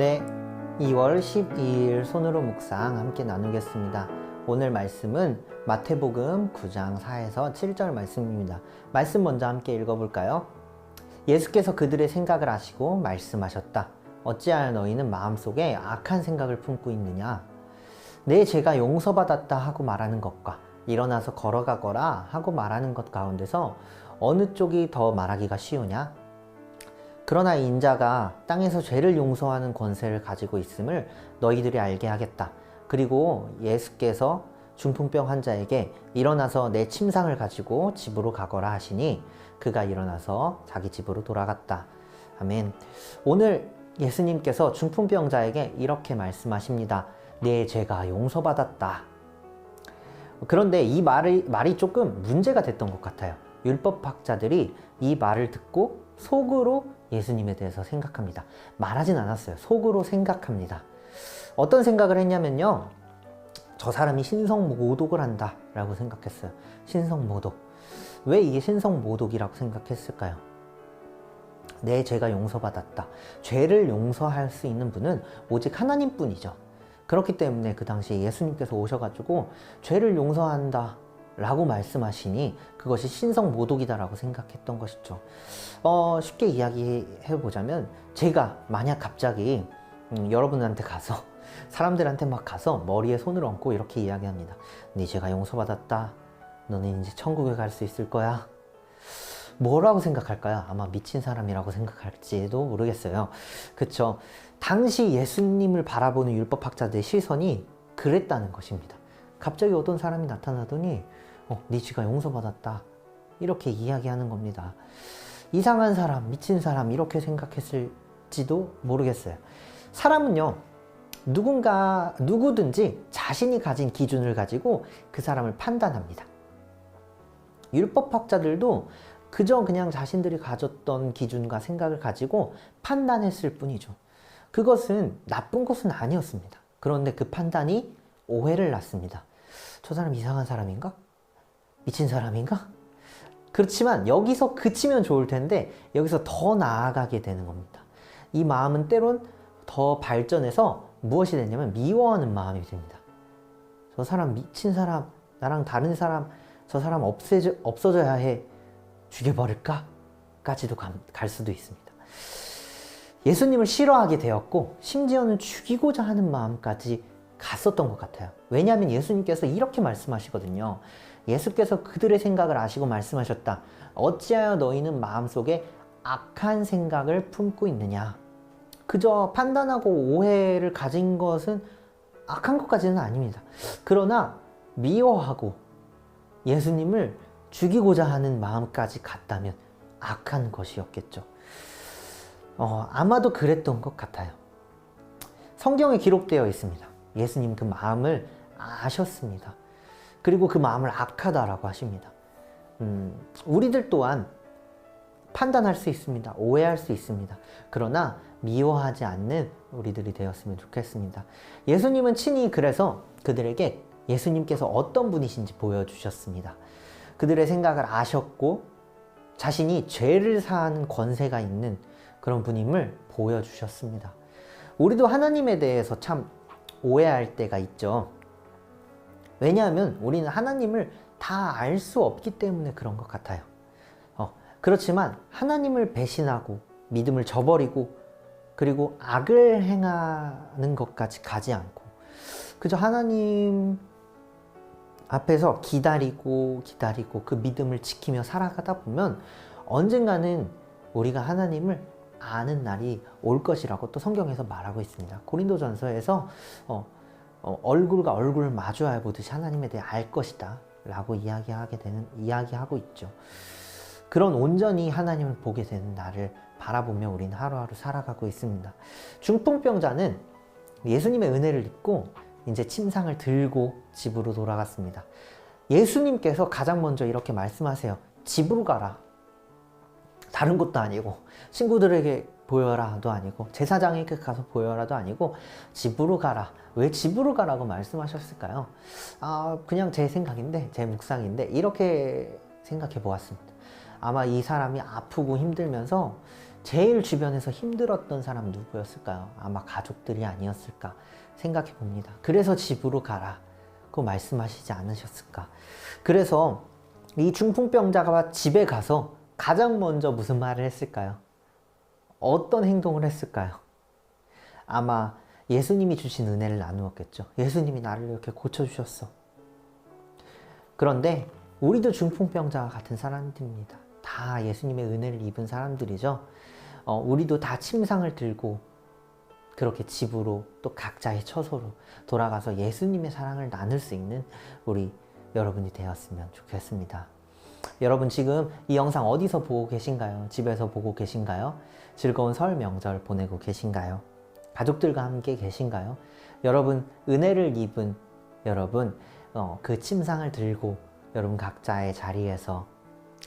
네, 2월 12일 손으로 묵상 함께 나누겠습니다. 오늘 말씀은 마태복음 9장 4에서 7절 말씀입니다. 말씀 먼저 함께 읽어볼까요? 예수께서 그들의 생각을 아시고 말씀하셨다. 어찌하여 너희는 마음속에 악한 생각을 품고 있느냐? 내 죄가 용서받았다 하고 말하는 것과 일어나서 걸어가거라 하고 말하는 것 가운데서 어느 쪽이 더 말하기가 쉬우냐? 그러나 인자가 땅에서 죄를 용서하는 권세를 가지고 있음을 너희들이 알게 하겠다. 그리고 예수께서 중풍병 환자에게 일어나서 내 침상을 가지고 집으로 가거라 하시니 그가 일어나서 자기 집으로 돌아갔다. 아멘. 오늘 예수님께서 중풍병자에게 이렇게 말씀하십니다. 내 죄가 용서받았다. 그런데 이 말이, 말이 조금 문제가 됐던 것 같아요. 율법학자들이 이 말을 듣고 속으로 예수님에 대해서 생각합니다. 말하진 않았어요. 속으로 생각합니다. 어떤 생각을 했냐면요. 저 사람이 신성모독을 한다 라고 생각했어요. 신성모독. 왜 이게 신성모독이라고 생각했을까요? 내 죄가 용서받았다. 죄를 용서할 수 있는 분은 오직 하나님 뿐이죠. 그렇기 때문에 그 당시에 예수님께서 오셔가지고 죄를 용서한다 라고 말씀하시니 그것이 신성 모독이다라고 생각했던 것이죠. 어, 쉽게 이야기해 보자면 제가 만약 갑자기 음, 여러분한테 가서 사람들한테 막 가서 머리에 손을 얹고 이렇게 이야기합니다. 네 죄가 용서받았다. 너는 이제 천국에 갈 수 있을 거야. 뭐라고 생각할까요? 아마 미친 사람이라고 생각할지도 모르겠어요. 그쵸. 당시 예수님을 바라보는 율법학자들의 시선이 그랬다는 것입니다. 갑자기 어떤 사람이 나타나더니, 어, 네 죄가 용서받았다. 이렇게 이야기하는 겁니다. 이상한 사람, 미친 사람, 이렇게 생각했을지도 모르겠어요. 사람은요, 누군가, 누구든지 자신이 가진 기준을 가지고 그 사람을 판단합니다. 율법학자들도 그저 그냥 자신들이 가졌던 기준과 생각을 가지고 판단했을 뿐이죠. 그것은 나쁜 것은 아니었습니다. 그런데 그 판단이 오해를 낳습니다. 저 사람 이상한 사람인가? 미친 사람인가? 그렇지만 여기서 그치면 좋을 텐데 여기서 더 나아가게 되는 겁니다. 이 마음은 때론 더 발전해서 무엇이 되냐면 미워하는 마음이 됩니다. 저 사람 미친 사람, 나랑 다른 사람, 저 사람 없애져, 없어져야 해. 죽여버릴까? 까지도 갈 수도 있습니다. 예수님을 싫어하게 되었고, 심지어는 죽이고자 하는 마음까지 갔었던 것 같아요. 왜냐하면 예수님께서 이렇게 말씀하시거든요. 예수께서 그들의 생각을 아시고 말씀하셨다. 어찌하여 너희는 마음속에 악한 생각을 품고 있느냐? 그저 판단하고 오해를 가진 것은 악한 것까지는 아닙니다. 그러나 미워하고 예수님을 죽이고자 하는 마음까지 갔다면 악한 것이었겠죠. 어, 아마도 그랬던 것 같아요. 성경에 기록되어 있습니다. 예수님 그 마음을 아셨습니다. 그리고 그 마음을 악하다라고 하십니다. 음, 우리들 또한 판단할 수 있습니다. 오해할 수 있습니다. 그러나 미워하지 않는 우리들이 되었으면 좋겠습니다. 예수님은 친히 그래서 그들에게 예수님께서 어떤 분이신지 보여주셨습니다. 그들의 생각을 아셨고 자신이 죄를 사하는 권세가 있는 그런 분임을 보여주셨습니다. 우리도 하나님에 대해서 참 오해할 때가 있죠. 왜냐하면 우리는 하나님을 다 알 수 없기 때문에 그런 것 같아요. 어, 그렇지만 하나님을 배신하고 믿음을 저버리고 그리고 악을 행하는 것까지 가지 않고 그저 하나님 앞에서 기다리고 기다리고 그 믿음을 지키며 살아가다 보면 언젠가는 우리가 하나님을 아는 날이 올 것이라고 또 성경에서 말하고 있습니다. 고린도전서에서 어, 어, 얼굴과 얼굴을 마주해 보듯이 하나님에 대해 알 것이다 라고 이야기하게 되는 이야기하고 있죠. 그런 온전히 하나님을 보게 되는 날을 바라보며 우리는 하루하루 살아가고 있습니다. 중풍병자는 예수님의 은혜를 입고 이제 침상을 들고 집으로 돌아갔습니다. 예수님께서 가장 먼저 이렇게 말씀하세요. 집으로 가라. 다른 곳도 아니고 친구들에게 보여라도 아니고 제사장에게 가서 보여라도 아니고 집으로 가라. 왜 집으로 가라고 말씀하셨을까요? 아, 그냥 제 생각인데 제 묵상인데 이렇게 생각해 보았습니다. 아마 이 사람이 아프고 힘들면서 제일 주변에서 힘들었던 사람 누구였을까요? 아마 가족들이 아니었을까 생각해 봅니다. 그래서 집으로 가라. 그 말씀하시지 않으셨을까? 그래서 이 중풍병자가 집에 가서 가장 먼저 무슨 말을 했을까요? 어떤 행동을 했을까요? 아마 예수님이 주신 은혜를 나누었겠죠. 예수님이 나를 이렇게 고쳐주셨어. 그런데 우리도 중풍병자와 같은 사람들입니다. 다 예수님의 은혜를 입은 사람들이죠. 어, 우리도 다 침상을 들고 그렇게 집으로 또 각자의 처소로 돌아가서 예수님의 사랑을 나눌 수 있는 우리 여러분이 되었으면 좋겠습니다. 여러분 지금 이 영상 어디서 보고 계신가요? 집에서 보고 계신가요? 즐거운 설 명절 보내고 계신가요? 가족들과 함께 계신가요? 여러분 은혜를 입은 여러분 어, 그 침상을 들고 여러분 각자의 자리에서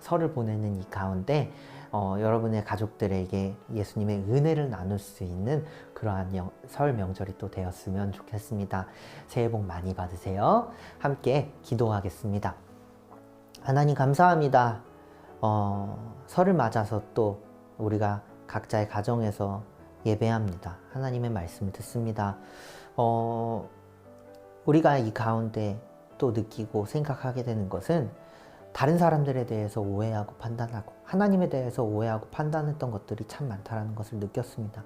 설을 보내는 이 가운데 어, 여러분의 가족들에게 예수님의 은혜를 나눌 수 있는 그러한 영- 설 명절이 또 되었으면 좋겠습니다. 새해 복 많이 받으세요. 함께 기도하겠습니다. 하나님 감사합니다. 어, 설을 맞아서 또 우리가 각자의 가정에서 예배합니다. 하나님의 말씀을 듣습니다. 어, 우리가 이 가운데 또 느끼고 생각하게 되는 것은 다른 사람들에 대해서 오해하고 판단하고 하나님에 대해서 오해하고 판단했던 것들이 참 많다라는 것을 느꼈습니다.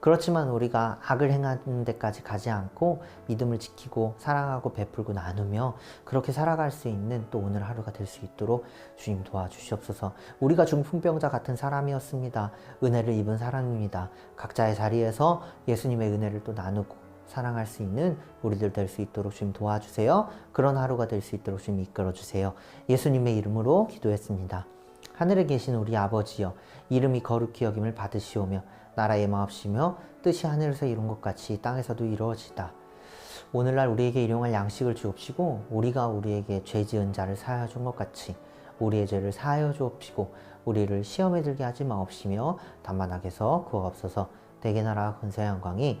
그렇지만 우리가 악을 행하는 데까지 가지 않고 믿음을 지키고 사랑하고 베풀고 나누며 그렇게 살아갈 수 있는 또 오늘 하루가 될 수 있도록 주님 도와주시옵소서. 우리가 중풍병자 같은 사람이었습니다. 은혜를 입은 사람입니다. 각자의 자리에서 예수님의 은혜를 또 나누고 사랑할 수 있는 우리들 될 수 있도록 주님 도와주세요. 그런 하루가 될 수 있도록 주님 이끌어 주세요. 예수님의 이름으로 기도했습니다. 하늘에 계신 우리 아버지여 이름이 거룩히 여김을 받으시오며 나라의 마옵시며 뜻이 하늘에서 이룬 것 같이 땅에서도 이루어지다. 오늘날 우리에게 일용할 양식을 주옵시고 우리가 우리에게 죄 지은 자를 사하여 준 것 같이 우리의 죄를 사하여 주옵시고 우리를 시험에 들게 하지 마옵시며 다만 악에서 구하옵소서 대개 나라 근세 영광이